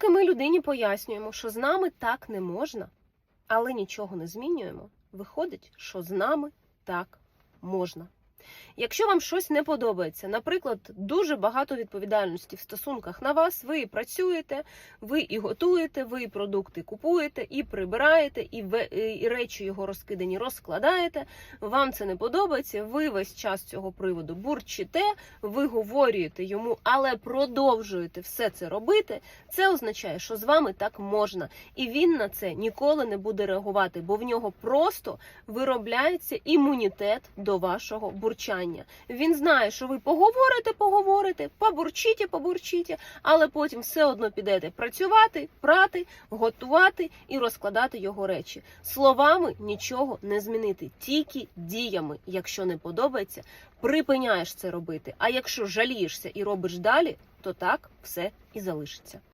поки ми людині пояснюємо, що з нами так не можна, але нічого не змінюємо, виходить, що з нами так можна. Якщо вам щось не подобається, наприклад, дуже багато відповідальності в стосунках на вас, ви і працюєте, ви і готуєте, ви і продукти купуєте, і прибираєте, і, ве- і речі його розкидані розкладаєте. Вам це не подобається. Ви весь час цього приводу бурчите, виговорюєте йому, але продовжуєте все це робити. Це означає, що з вами так можна, і він на це ніколи не буде реагувати, бо в нього просто виробляється імунітет до вашого бурчання. Він знає, що ви поговорите, поговорите, побурчите, побурчите, але потім все одно підете працювати, прати, готувати і розкладати його речі. Словами нічого не змінити, тільки діями. Якщо не подобається, припиняєш це робити. А якщо жалієшся і робиш далі, то так все і залишиться.